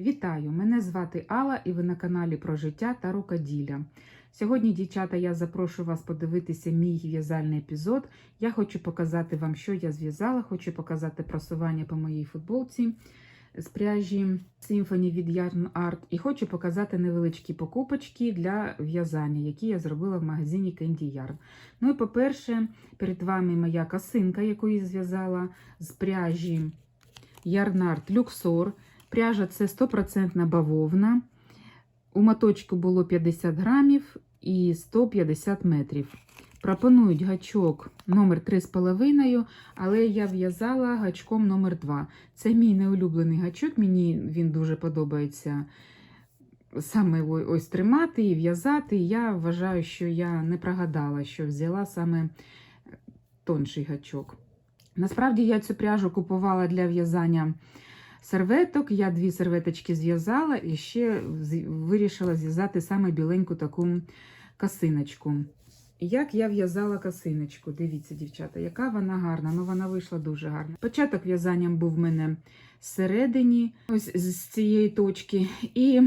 Вітаю! Мене звати Алла і ви на каналі про життя та рукоділля. Сьогодні, дівчата, я запрошую вас подивитися мій в'язальний епізод. Я хочу показати вам, що я зв'язала, хочу показати просування по моїй футболці з пряжі Symphony від Yarn Art і хочу показати невеличкі покупочки для в'язання, які я зробила в магазині Candy Yarn. Ну і по-перше, перед вами моя косинка, яку я зв'язала з пряжі Yarn Art Luxor. Пряжа це 100% бавовна. У моточку було 50 грамів і 150 метрів. Пропонують гачок номер 3,5, але я в'язала гачком номер 2 Це мій неулюблений гачок, мені він дуже подобається саме ось тримати і в'язати. Я вважаю, що я не прогадала, що взяла саме тонший гачок. Насправді я цю пряжу купувала для в'язання серветок. Я дві серветочки зв'язала і ще вирішила зв'язати саме біленьку таку косиночку. Як я в'язала косиночку, дивіться, дівчата, яка вона гарна. Ну, вона вийшла дуже гарна. Початок в'язання був в мене зсередині, ось з цієї точки. І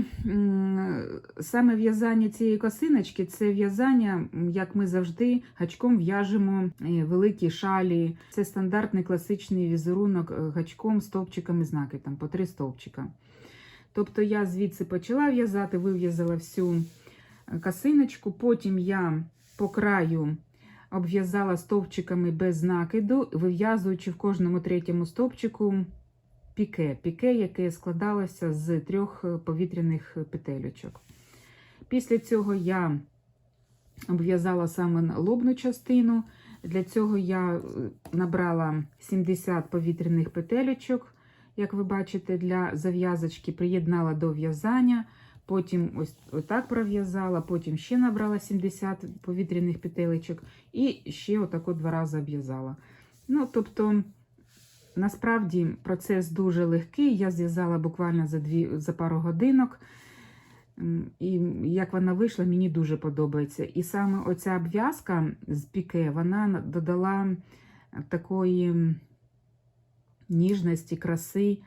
саме в'язання цієї косиночки це в'язання, як ми завжди гачком в'яжемо великі шалі. Це стандартний класичний візерунок гачком, стовпчиками, знаки, там по три стовпчика. Тобто я звідси почала в'язати, вив'язала всю косиночку, потім я по краю обв'язала стовпчиками без накиду, вив'язуючи в кожному третьому стовпчику піке, піке, яке складалося з трьох повітряних петелючок. Після цього я обв'язала саме лобну частину. Для цього я набрала 70 повітряних петелючок, як ви бачите, для зав'язочки, приєднала до в'язання. Потім ось отак пров'язала, потім ще набрала 70 повітряних петелечок і ще отако два рази обв'язала. Ну, тобто, насправді процес дуже легкий. Я зв'язала буквально за дві, за пару годинок. І як вона вийшла, мені дуже подобається. І саме оця обв'язка з піке, вона додала такої ніжності, краси.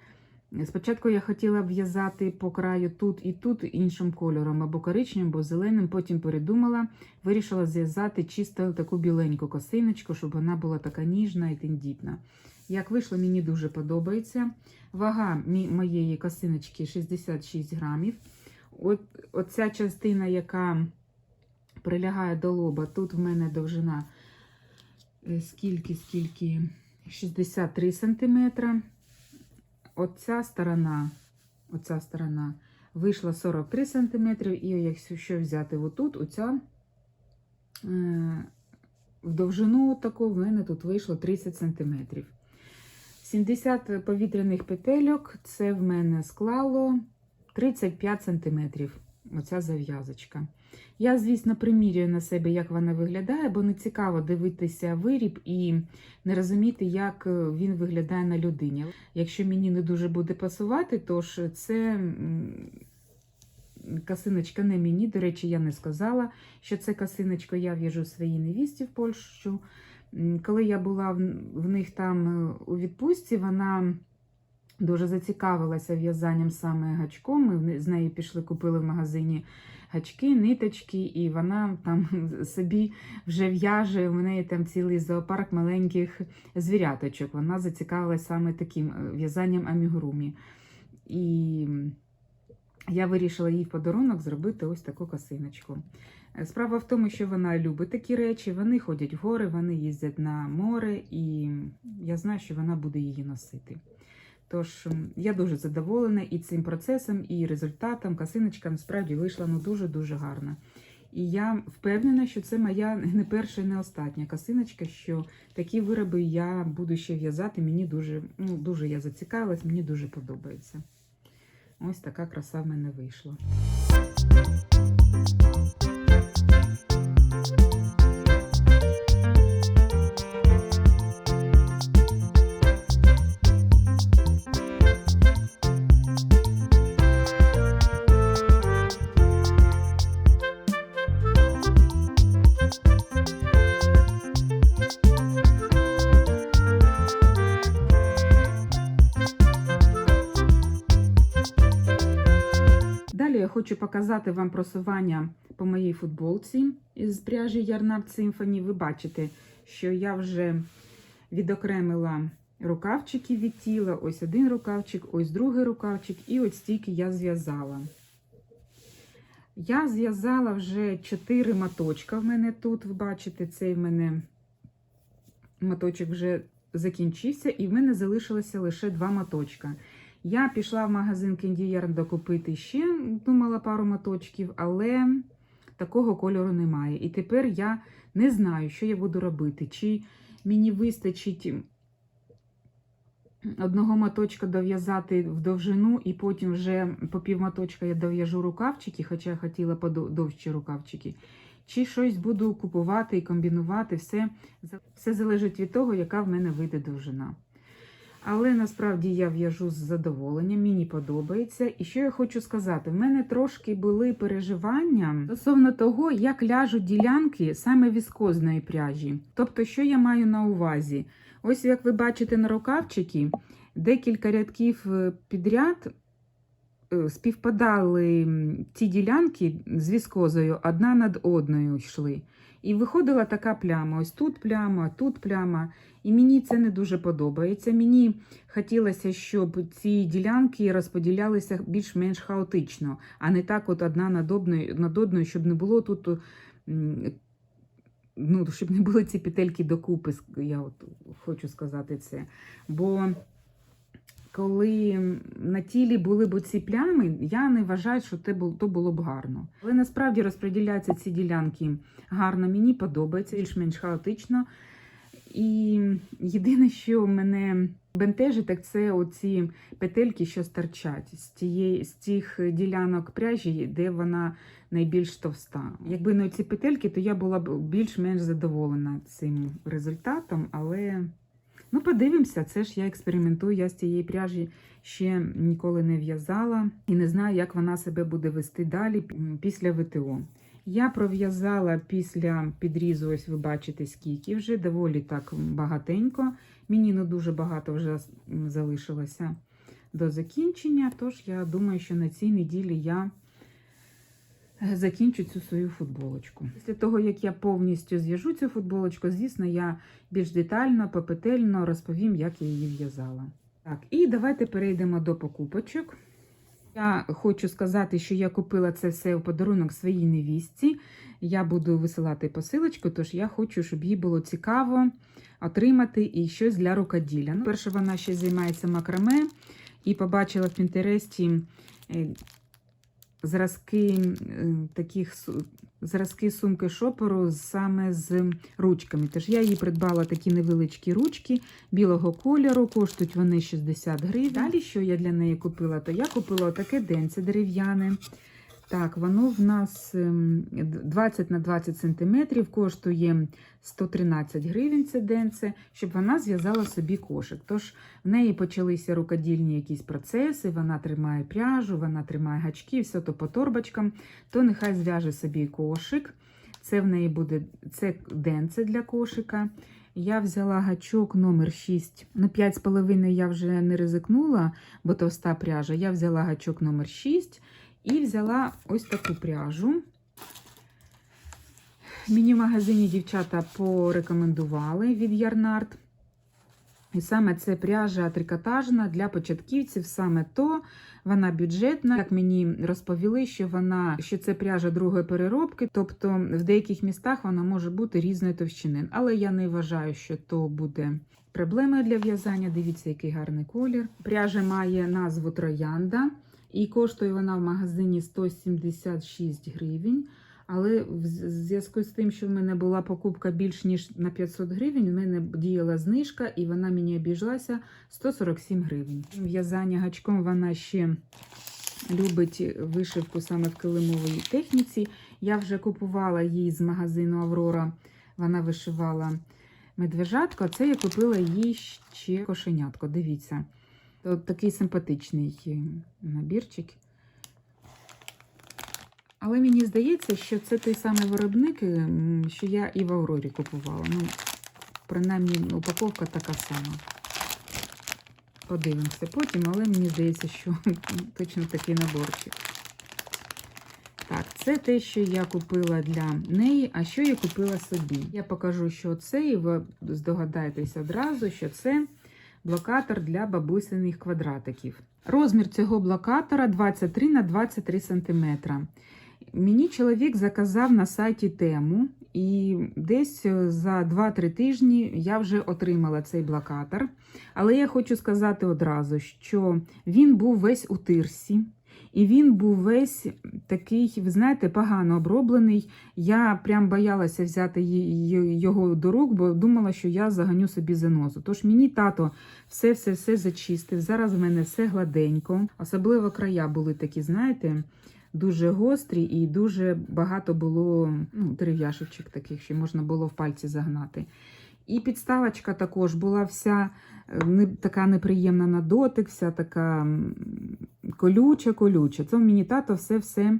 Спочатку я хотіла в'язати по краю тут і тут іншим кольором, або коричневим, або зеленим, потім передумала, вирішила зв'язати чисто таку біленьку косиночку, щоб вона була така ніжна і тендітна. Як вийшло, мені дуже подобається. Вага моєї косиночки 66 грамів. От, Оця частина, яка прилягає до лоба, тут в мене довжина скільки, скільки 63 сантиметра оця сторона, оця сторона вийшла 43 см, і якщо взяти отут, оця е, в довжину таку в мене тут вийшло 30 см. 70 повітряних петельок це в мене склало 35 см. Оця зав'язочка. Я, звісно, примірюю на себе, як вона виглядає, бо не цікаво дивитися виріб і не розуміти, як він виглядає на людині. Якщо мені не дуже буде пасувати, то ж це касиночка не мені. До речі, я не сказала, що це касиночка я в'яжу своїй невісті в Польщу. Коли я була в них там у відпустці, вона. Дуже зацікавилася в'язанням саме гачком. Ми з нею пішли, купили в магазині гачки, ниточки, і вона там собі вже в'яже. У неї там цілий зоопарк маленьких звіряточок. Вона зацікавилася саме таким е, в'язанням амігурумі. І я вирішила їй в подарунок зробити ось таку косиночку. Е, справа в тому, що вона любить такі речі, вони ходять в гори, вони їздять на море, і я знаю, що вона буде її носити. Тож, я дуже задоволена і цим процесом, і результатом. Касиночка насправді вийшла ну, дуже-дуже гарна. І я впевнена, що це моя не перша і не остання касиночка, що такі вироби я буду ще в'язати. Мені дуже ну, дуже я зацікавилась, мені дуже подобається. Ось така краса в мене вийшла. Хочу показати вам просування по моїй футболці із пряжі Yarnard Symphony. Ви бачите, що я вже відокремила рукавчики від тіла. Ось один рукавчик, ось другий рукавчик, і ось стільки я зв'язала. Я зв'язала вже 4 моточка в мене тут. Ви бачите, цей в мене моточок вже закінчився, і в мене залишилося лише два моточка. Я пішла в магазин Yarn докупити ще, думала пару моточків, але такого кольору немає. І тепер я не знаю, що я буду робити. Чи мені вистачить одного моточка дов'язати в довжину, і потім вже по пів моточка я дов'яжу рукавчики, хоча я хотіла подовші рукавчики. Чи щось буду купувати і комбінувати, все, все залежить від того, яка в мене вийде довжина. Але насправді я в'яжу з задоволенням, мені подобається. І що я хочу сказати: в мене трошки були переживання стосовно того, як ляжуть ділянки саме віскозної пряжі. Тобто, що я маю на увазі? Ось, як ви бачите на рукавчики, декілька рядків е, підряд співпадали ці ділянки з віскозою одна над одною йшли. І виходила така пляма. Ось тут пляма, тут пляма. І мені це не дуже подобається. Мені хотілося, щоб ці ділянки розподілялися більш-менш хаотично, а не так, от одна над одною, над одною, щоб не було тут. Ну, щоб не були ці петельки докупи, я от хочу сказати це. Бо коли на тілі були б ці плями, я не вважаю, що це було, то було б гарно. Але насправді розподіляються ці ділянки гарно, мені подобається, більш-менш хаотично. І єдине, що мене бентежить, так це оці петельки, що стирчать з з тих ділянок пряжі, де вона найбільш товста. Якби не ці петельки, то я була б більш-менш задоволена цим результатом, але ну, подивимося, це ж я експериментую. Я з цієї пряжі ще ніколи не в'язала і не знаю, як вона себе буде вести далі після ВТО. Я пров'язала після підрізу, ось ви бачите, скільки вже доволі так багатенько. Мені не дуже багато вже залишилося до закінчення, тож я думаю, що на цій неділі я закінчу цю свою футболочку. Після того, як я повністю зв'яжу цю футболочку, звісно, я більш детально, попетельно розповім, як я її в'язала. Так, і давайте перейдемо до покупочок. Я хочу сказати, що я купила це все у подарунок своїй невістці. Я буду висилати посилочку, тож я хочу, щоб їй було цікаво отримати і щось для рукоділля. Ну, Перше, вона ще займається макраме і побачила в Пінтересті зразки таких зразки сумки шопору саме з ручками. Тож я їй придбала такі невеличкі ручки білого кольору, коштують вони 60 гривень. Далі, що я для неї купила, то я купила таке денце дерев'яне. Так, воно в нас 20 на 20 см, коштує 113 гривень це денце, щоб вона зв'язала собі кошик. Тож в неї почалися рукодільні якісь процеси, вона тримає пряжу, вона тримає гачки, все то по торбочкам, то нехай зв'яже собі кошик. Це в неї буде це денце для кошика. Я взяла гачок номер 6. Ну, 5,5 я вже не ризикнула, бо товста пряжа. Я взяла гачок номер 6 і взяла ось таку пряжу. Мені в магазині дівчата порекомендували від Ярнард. І саме це пряжа трикотажна для початківців, саме то вона бюджетна. Як мені розповіли, що вона що це пряжа другої переробки, тобто в деяких містах вона може бути різної товщини. Але я не вважаю, що то буде проблемою для в'язання. Дивіться, який гарний колір. Пряжа має назву Троянда. І коштує вона в магазині 176 гривень. Але в зв'язку з тим, що в мене була покупка більш ніж на 500 гривень, в мене діяла знижка, і вона мені обійшлася 147 гривень. В'язання гачком вона ще любить вишивку саме в килимовій техніці. Я вже купувала її з магазину Аврора. Вона вишивала медвежатко. Це я купила їй ще кошенятко. Дивіться. От такий симпатичний набірчик. Але мені здається, що це той самий виробник, що я і в Аврорі купувала. Ну, принаймні, упаковка така сама. Подивимося потім, але мені здається, що точно такий наборчик. Так, це те, що я купила для неї, а що я купила собі. Я покажу, що це, і ви здогадаєтесь одразу, що це блокатор для бабусиних квадратиків. Розмір цього блокатора 23 на 23 см. Мені чоловік заказав на сайті тему, і десь за 2-3 тижні я вже отримала цей блокатор. Але я хочу сказати одразу, що він був весь у тирсі. І він був весь такий, ви знаєте, погано оброблений. Я прям боялася взяти його до рук, бо думала, що я заганю собі занозу. Тож мені тато все-все-все зачистив. Зараз в мене все гладенько. Особливо края були такі, знаєте, дуже гострі і дуже багато було ну, дерев'яшечок таких, що можна було в пальці загнати. І підставочка також була вся е, не, така неприємна на дотик, вся така колюча, колюча. Це мені тато все-все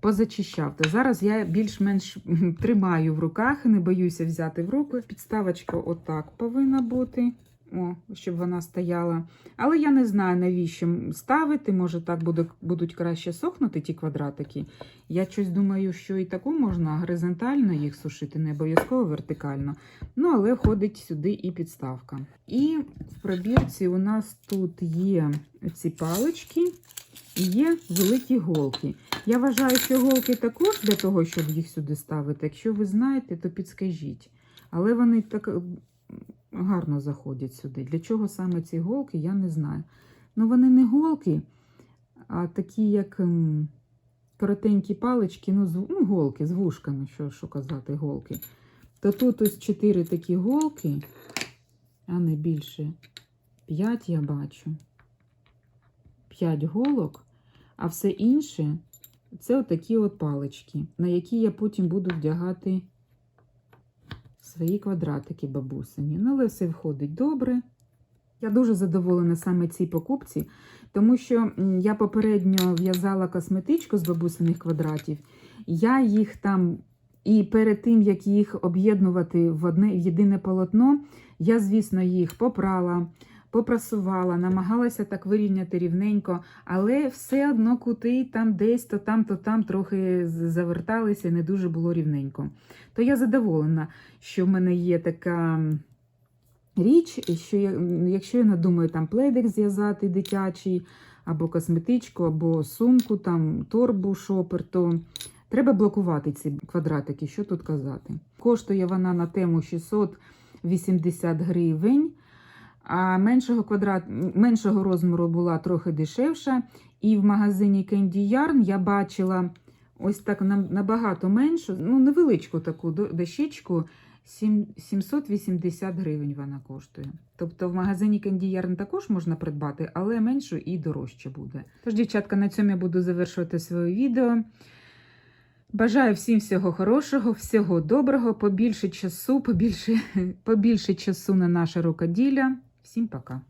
позачищав. То зараз я більш-менш тримаю в руках, не боюся взяти в руки. Підставочка отак повинна бути. О, щоб вона стояла. Але я не знаю, навіщо ставити. Може, так буде, будуть краще сохнути ті квадратики. Я щось думаю, що і таку можна горизонтально їх сушити, не обов'язково вертикально. Ну, але входить сюди і підставка. І в пробірці у нас тут є ці палички і є великі голки. Я вважаю, що голки також для того, щоб їх сюди ставити. Якщо ви знаєте, то підскажіть. Але вони так гарно заходять сюди. Для чого саме ці голки, я не знаю. Ну, вони не голки, а такі, як коротенькі палички, ну, з, ну голки з вушками, що, що казати, голки. То тут ось чотири такі голки, а не більше. П'ять я бачу. П'ять голок, а все інше це отакі от палички, на які я потім буду вдягати свої квадратики бабусині. Ну, але все входить добре. Я дуже задоволена саме цій покупці, тому що я попередньо в'язала косметичку з бабусиних квадратів. Я їх там, і перед тим, як їх об'єднувати в одне в єдине полотно, я, звісно, їх попрала, попрасувала, намагалася так вирівняти рівненько, але все одно кути там десь, то там, то там трохи заверталися, не дуже було рівненько. То я задоволена, що в мене є така річ, що я, якщо я надумаю там пледик зв'язати дитячий, або косметичку, або сумку, там торбу, шопер, то треба блокувати ці квадратики. Що тут казати? Коштує вона на тему 680 гривень. А меншого квадрат, меншого розміру була трохи дешевша. І в магазині Candy Yarn я бачила ось так набагато меншу, ну невеличку таку дощечку. 780 гривень вона коштує. Тобто в магазині Candy Yarn також можна придбати, але меншу і дорожче буде. Тож, дівчатка, на цьому я буду завершувати своє відео. Бажаю всім всього хорошого, всього доброго, побільше часу, побільше, побільше часу на наше рукоділля. Всім пока!